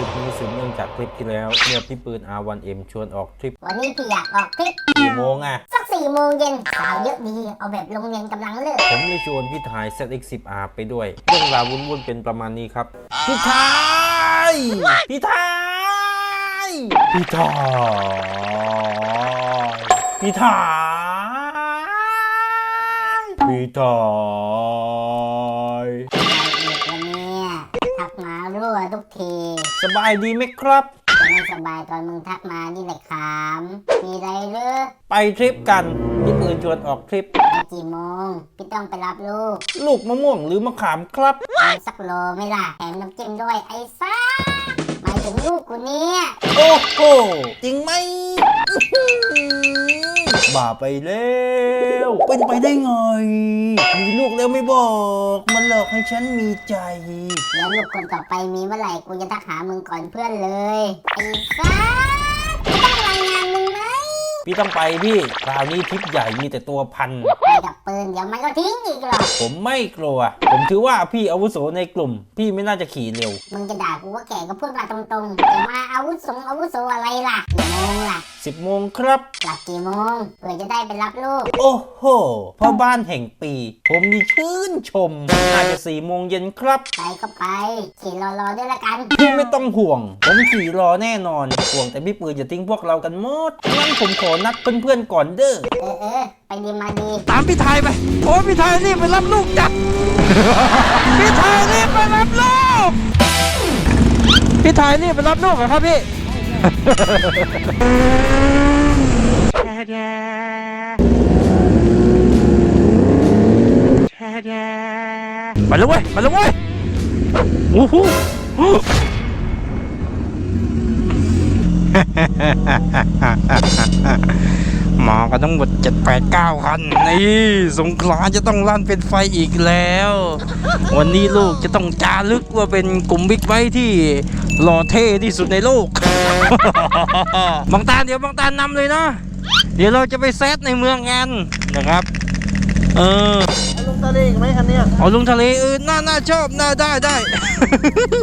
ลิปนี้สืบเนื่องจากคลิปที่แล้ว เมื่อพี่ปืน R1M ชวนออกทริปวันนี้พี่อยากออกทริปกี่โมงอะสักสี่โมงเย็นสาวเยอะดีเอาแบบโรงเรียนกำลังเลิกผมเลยชวนพี่ทาย ZX10R ไปด้วย เรื่องราววุ่นๆเป็นประมาณนี้ครับ พี่ทายพี่ทายพี่ทายพี่ทายพี่ทาย ทุกที สบายดีไหมครับจะไม่สบายตอนมึงทักมานี่แหละขาม มีอะไรหรือไปทริปกันพี่ปืนชวนออกทริปไปกี่โมง พี่ต้องไปรับลูกลูกมะม่วงหรือมะขามครับเอาสักโลไหม่ล่ะแถมน้ำจิ้มด้วยไอ้ซ่าหมายถึงลูกกูเนี่ย โอ้โหจริงไหมอื้อหือ บ้าไปแล้ว เป็นไปได้ไง มีลูกแล้วไม่บอก มันหลอกให้ฉันมีใจ แล้วลูกคนต่อไปมีเมื่อไหร่กูจะทักหามึงก่อนเพื่อนเลยไอ้ซ่า พี่ต้องไปพี่คราวนี้ทริปใหญ่มีแต่ตัวพันไปกับปืนเดี๋ยวมันก็ทิ้งอีกหรอกผมไม่กลัว ผมถือว่าพี่อาวุโสในกลุ่ม พี่ไม่น่าจะขี่เร็ว มึงจะด่ากูว่าแก่ก็พูดมาตรงๆแต่มาอาวุธสงอาวุโสอะไรล่ะกี่โมงล่ะ10โมงครับกลับกี่โมงเพื่อจะได้ไปรับลูก โอ้โหพ่อบ้านแห่งปี ผมนี่ชื่นชมน่าจะ4โมงเย็นครับไปก็ไป ขี่รอๆด้วยละกัน พี่ไม่ต้องห่วง ผมขี่รอแน่นอนห่วงแต่พี่ปืนอย่าทิ้งพวกเรากันหมดงั้นผมขอนัดเพื่อนๆก่อนเด้อ เออเออไปดีมาดี ตามพี่ไทยไป โอ้พี่ไทยรีบไปรับลูกจัด พี่ไทยรีบไปรับลูก พี่ไทยรีบไปรับลูกเหรอครับพี่ไปแล้วเว้ยไปแล้วเว้ยโอ้โห มากันทั้งหมด7 8 9คัน นี่สงขลาจะต้องลั่นเป็นไฟอีกแล้ว วันนี้ลูกจะต้องจารึกว่าเป็นกลุ่มบิ๊กไบค์ที่หล่อเท่ที่สุดในโลก บางตาเดี๋ยวบางตานำเลยนะ เดี๋ยวเราจะไปแซดในเมืองกันนะครับ เออ ทะเลอีกไหมคันเนี้ยเอาลงทะเลเออน่าน่าชอบน่าได้ได้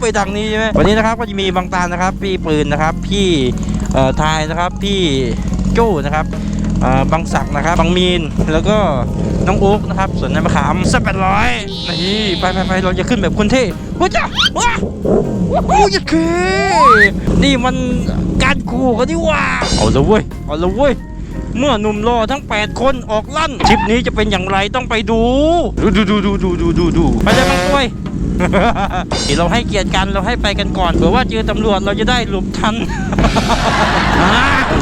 ไปทางนี้ใช่ไหมวันนี้นะครับก็จะมีบางตานะครับ พี่ปืนนะครับ พี่เอ่อทายนะครับพี่โจ้นะครับเอ่อบางศักนะครับบางมีนแล้วก็น้องโอ๊กนะครับส่วนนายมะขามสักแปดร้อยนี่ไปไปไปเราจะขึ้นแบบคนเท่ว้าจ้าว้าโอ้ยเคนี่มันการขู่กันนี่ว่าเอาละเว้ยเอาละเว้ย เมื่อหนุ่มรอทั้ง 8 คนออกลั่นทริปนี้จะเป็นอย่างไรต้องไปดู ดูดูดูดูดูดูดูดูไปเลยบางกล้วยทีเราให้เกียรติกันเราให้ไปกันก่อนเผื่อว่าเจอตำรวจเราจะได้หลบทัน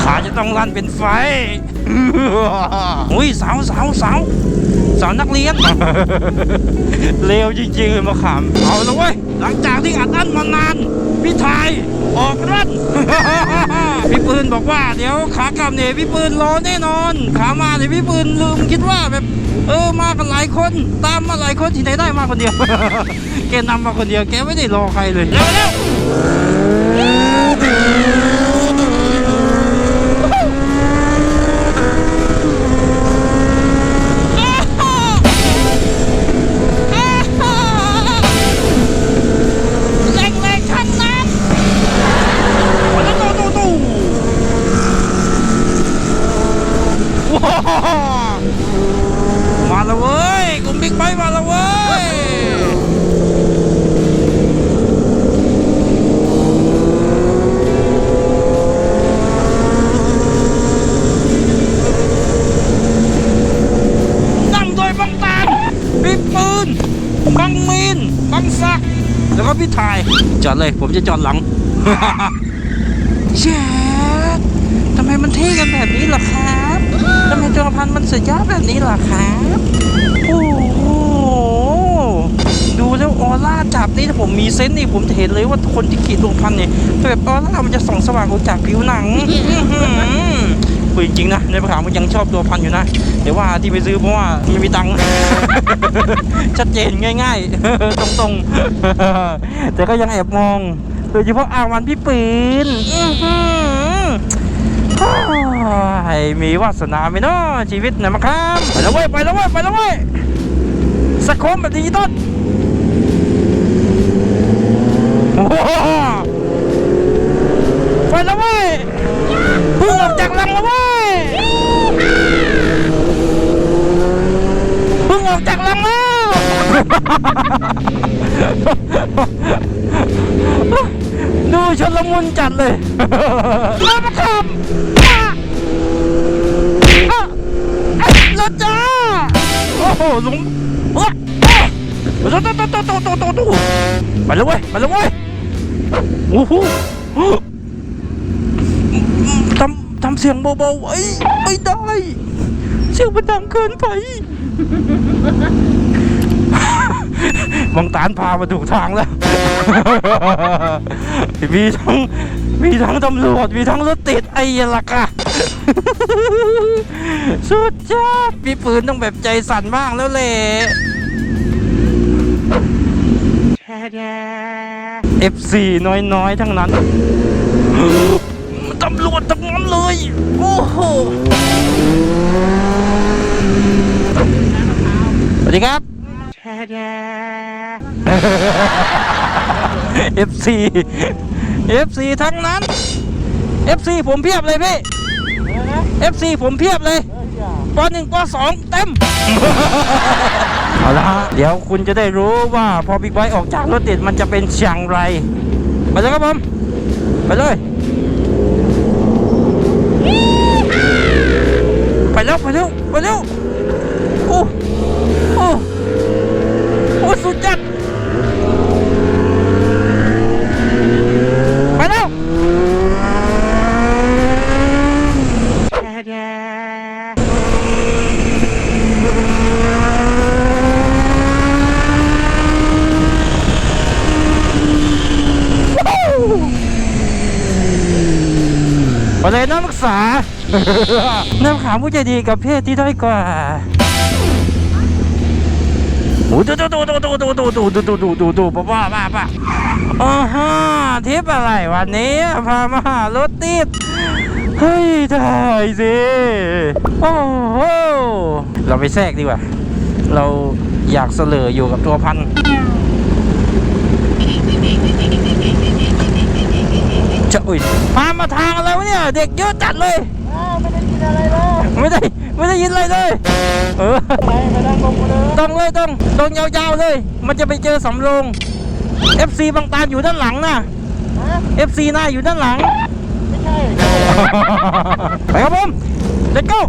ขาจะต้องลั่นเป็นไฟอุ้ยสาวสาวสาวสาวนักเรียนเลวจริงๆเลยมาขามเอาละเว้ยหลังจากที่อัดอั้นมานานพี่ไทยออกรั่น พี่ปืนบอกว่าเดี๋ยวขากลับเนี่ยพี่ปืนรอแน่นอน ขามาเนี่ยพี่ปืนลืมคิดว่าแบบ เออมากันหลายคน ตามมาหลายคนที่ไหนได้มาคนเดียว แกนำมาคนเดียวแกไม่ได้รอใครเลยเร็วเร็ว อดเลย ผมจะจอดหลังเชดทำไมมันเท่กันแบบนี้ล่ะครับทำไมจอพันมันสุดยอดแบบนี้ล่ะครับ โอ้โห ดูแล้วออร่าจับนี่ถ้าผมมีเซนส์นี่ผมจะเห็นเลยว่าคนที่ขี่ตัวพันเนี่ยแบบออร่ามันจะส่องสว่างออกจากผิวหนังุยจริงนะในประขามันยังชอบตัวพันอยู่นะแต่ว่าที่ไปซื้อเพราะว่าไม่มีตังค์ชัดเจนง่าย ๆ ตรงๆ แต่ก็ยังแอบมอง โดยเฉพาะอาวันพี่ปืนให้มีวาสนาไหมเนาะชีวิตนะมะครับไปแล้วเว้ยไปแล้วเว้ยไปแล้วเว้ยสะโคมแบบดีจิต้นไปแล้วเว้ยพุ่งออกจากรังแล้วเว้ย ดูชนละมุนจัดเลยแล้วมาขับรถจ้า โอ้โหลุงโอ้โตโตโตโตโตโตโตไปแล้วเว้ยไปแลยเว้ยโอ้โหทำทำเสียงเบาๆไอ้ไม่ได้ เสียงมันดังเกินไป บางตานพามาถูกทางแล้ว มีทั้งมีทั้งตำรวจ มีทั้งรถติดไอ้ยล่ะค่ะ สุดยอดพี่ปืนต้องแบบใจสั่นบ้างแล้วแหละ FC น้อยๆ ทั้งนั้นตำรวจทั้งนั้นเลย โอ้โห สวัสดีครับ FC FC ทั้งนั้น FC ผมเพียบเลยพี่ FC ผมเพียบเลยปหนึ่งปสองเต็ม เอาละฮะเดี๋ยวคุณจะได้รู้ว่าพอบิ๊กไบค์ออกจากรถติดมันจะเป็นอย่างไร ไปเลยครับผม ไปเลย ไปแล้ว ไปแล้ว ไปแล้ว นักศึกษาผู้ใจดีกับเพศที่ด้อยกว่าโอ้ดูดูดูดูดูดูดูดูดูดูดูดูป้าป้าป้าป้าอ๋อฮะทริปอะไรวันนี้พามาหารถติดเฮ้ยได้สิโอ้โหเราไปแทรกดีกว่า เราอยากเสลออยู่กับตัวพันจะอุ้ยพามาทางอะไรวะเนี่ย เด็กเยอะจัดเลย ไม่ได้ไม่ได้ยินอะไรเลยเออไปไปนั่งลงมาเลยต้องเลยต้องต้องยาวๆเลย มันจะไปเจอสำโรง FC บางตาอยู่ด้านหลังนะฮะ FC หน้าอยู่ด้านหลังไม่ใช่ไปครับผม let's go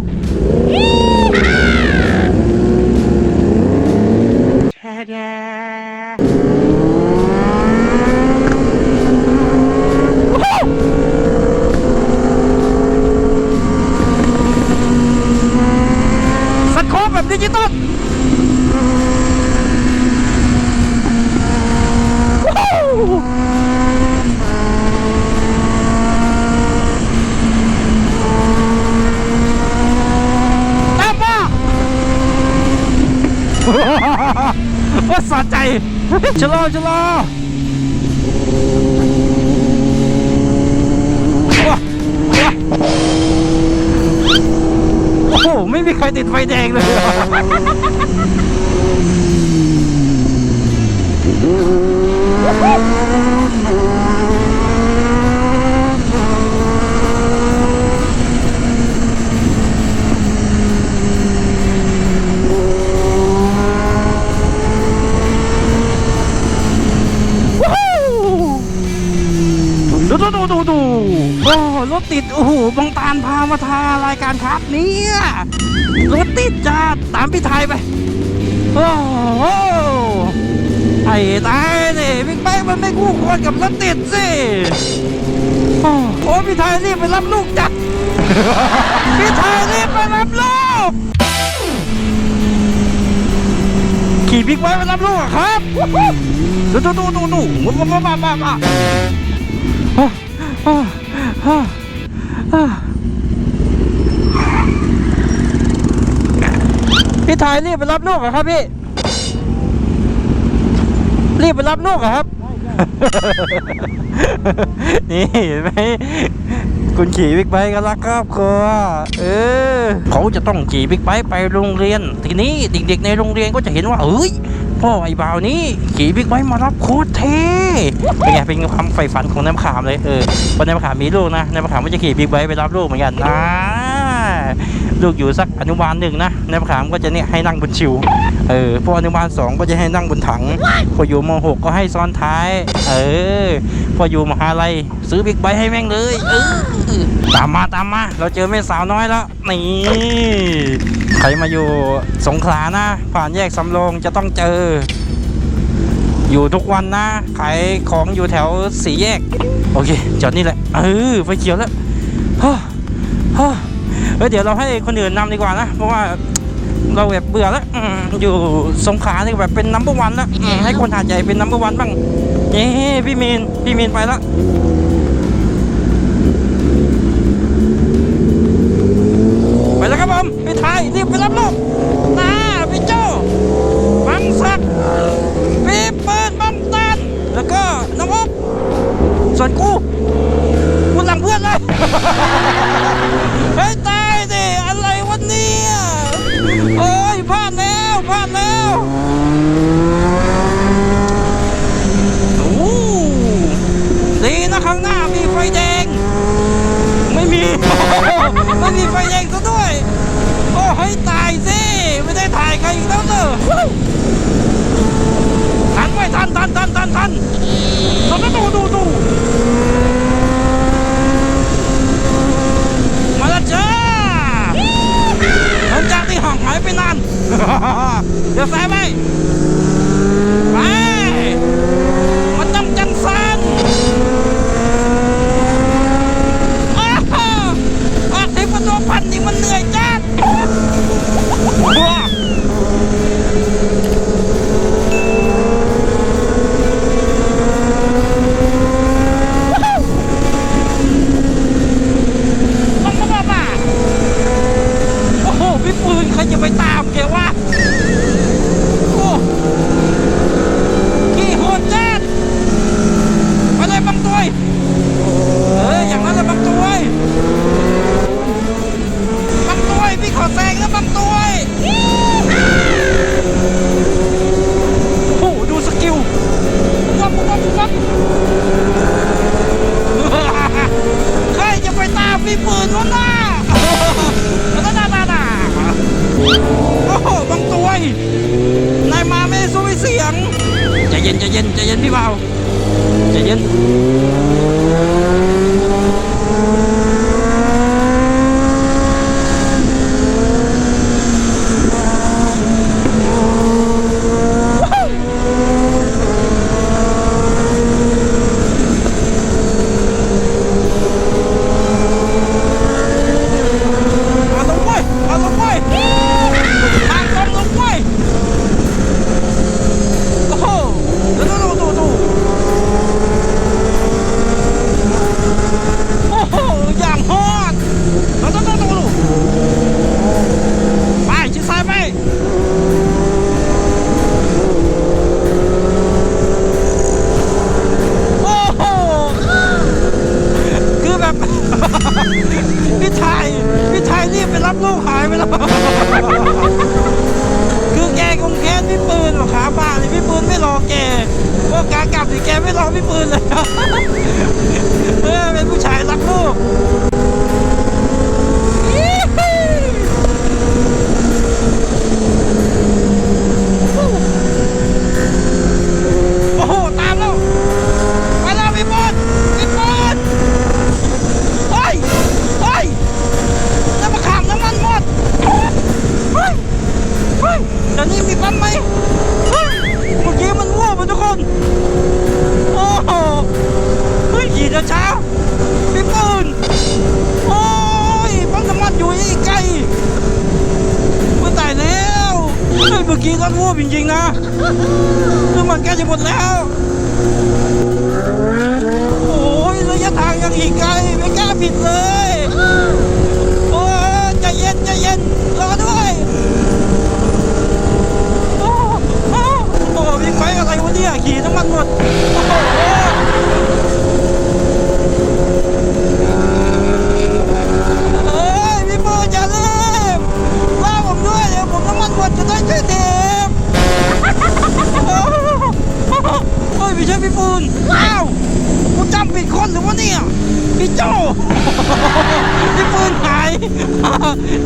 สโคป แบบดิจิตอลว้าวตามมาว่าสะใจชะลอชะลอ ไม่มีใครติดไฟแดงเลยดู ดูดูดูดูโอ้รถติด โอ้โหบางตาลพามาทารายการครับเนี่ยรถติดจ้าตามพี่ไทยไป โอ้โหไอ้ตายนี่บิ๊กไบค์มันไม่คู่ควรกับรถติดสิโอ้โหพี่ไทยรีบไปรับลูกจัดพี่ไทยรีบไปรับลูกขี่บิ๊กไบค์ไปรับลูกครับดูดูดูดูดูมามามามา พี่ไทยรีบไปรับลูกเหรอครับพี่รีบไปรับลูกเหรอครับ นี่เห็นไหมคุณขี่บิ๊กไบค์ก็รักครอบครัวเออเขาจะต้องขี่บิ๊กไบค์ไปโรงเรียน ทีนี้เด็กๆในโรงเรียนก็จะเห็นว่าเอ้ย พ่อไอ้บ่าวนี้ขี่บิ๊กไบค์มารับโคตรเท่เป็นไงเป็นความใฝ่ฝันของน้ำขามเลยเออพอน้ำขามมีลูกนะน้ำขามก็จะขี่บิ๊กไบค์ไปรับลูกเหมือนกันนะลูกอยู่สักอนุบาลหนึ่งนะนายมะขามก็จะเนี่ยให้นั่งบนชิวเออพออนุบาลสองก็จะให้นั่งบนถัง พออยู่มหกก็ให้ซ้อนท้าย เออ พออยู่มหาลัยซื้อบิ๊กไบค์ให้แม่งเลยเออตามมาตามมา เราเจอแม่สาวน้อยแล้วนี่ ใครมาอยู่สงขลานะ ผ่านแยกสำโรงจะต้องเจอ อยู่ทุกวันนะ ขายของอยู่แถวสี่แยก โอเค จอดนี่แหละ เออไฟเขียวแล้วเฮ้อเฮ้อเฮ้ยเดี๋ยวเราให้คนอื่นนำดีกว่านะ เพราะว่าเราแบบเบื่อแล้วออยู่สงขลานี่แบบเป็นนัมเบอร์วันแล้วให้คนหาดใหญ่เป็นนัมเบอร์วันบ้างเย้พี่มีนพี่มีนไปแล้วไปแล้วครับผม ชายรีบไปรับลูกนาพี่โจบังศักดิ์พี่เปิดบังตันแล้วก็น้องอ๊บส่วนกูกูหลังเพื่อนเลยเฮ้ยตายดิอะไรวะเนี่ยโอ้ยพลาดแล้วพลาดแล้ว เย็นใจเย็นใจเย็นพี่เบาใจเย็น เอาลงไปเอาลงไปทางตรงลงไปโอ้โห ดูดูดู การกลับสิแกไม่รอพี่ปืนเลย เออเป็นผู้ชายรักลูก โอ้โห ตามแล้วไปแล้วพี่ปืนพี่ปืน เฮ้ย เฮ้ยน้ำมะขามน้ำมันหมด เฮ้ย เฮ้ยเดี๋ยวนี้มีปั๊มไหมเฮ้ย เมื่อกี้มันมั่วไปทุกคน โอ้โหเฮ้ยขี่เช้าพี่ปืนโอ้ยปั๊มน้ำมันอยู่อีกไกลเมื่อตายแล้วเฮ้ยเมื่อกี้รถมั่วจริงๆนะน้ำมันแกจะหมดแล้ว โอ้ยระยะทางยังอีกไกลไม่กล้าผิดเลย โอ้ยใจเย็นใจเย็นรอด้วย โอ้โอ้ โอ้วิ่งไอะไรวะเนี่ยขี่น้ำมันหมดโอ้โหเอ้ยพี่ปูอย่ารีบรอผมด้วยเดี๋ยวผมน้ำมันหมดจะได้ช่วยเด็กเฮ้ยไม่ใช่พี่ปูนว้าว้ำผิดคนหรือวะเนี่ยพี่โจพี่ปืนหาย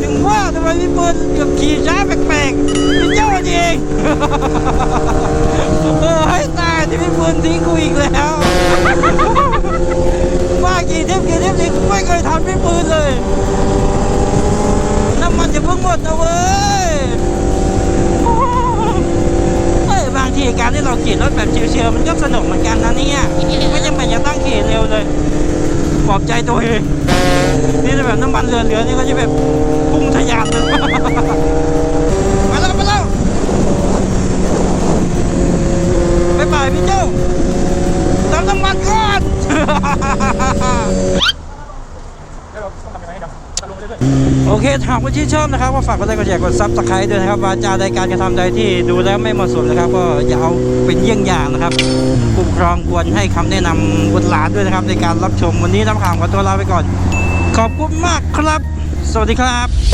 ถึงว่าทำไมพี่ปืนกับขี่ช้าแปลกๆพี่เจ้านี่เองเออให้ตายที่พี่ปืนทิ้งกูอีกแล้วว่ากี่เทปกี่เทปนี่ไม่เคยทำพี่ปืนเลยน้ำมันจะเพิ่งหมดนะเว้ย ธีการที่เราขี่รถแบบเชียวๆมันก็สนุกเหมือนกันนะเนี่ยไม่จำเป็นจะต้องขี่เร็วเลยปลอบใจตัวเองนี่จะแบบน้ำมันเหลือๆนี่ก็จะแบบพุ่งทะยานเลยมาแล้วมาแล้วไปไปพี่เจ้าเติมน้ำมันก่อน โอเคถากคุณชื่นชอบนะครับก็ฝากกดไลค์กดแชร์กดซับสไครต์ด้วยนะครับวาจาใดการกระทำใดที่ดูแล้วไม่เหมาะสมนะครับ ก็อย่าเอาเป็นเยี่ยงอย่างนะครับผู้ปกครองควรให้คำแนะนำบุตรหลานด้วยนะครับในการรับชมวันนี้น้ำข่าวขอตัวลาไปก่อน ขอบคุณมากครับ สวัสดีครับ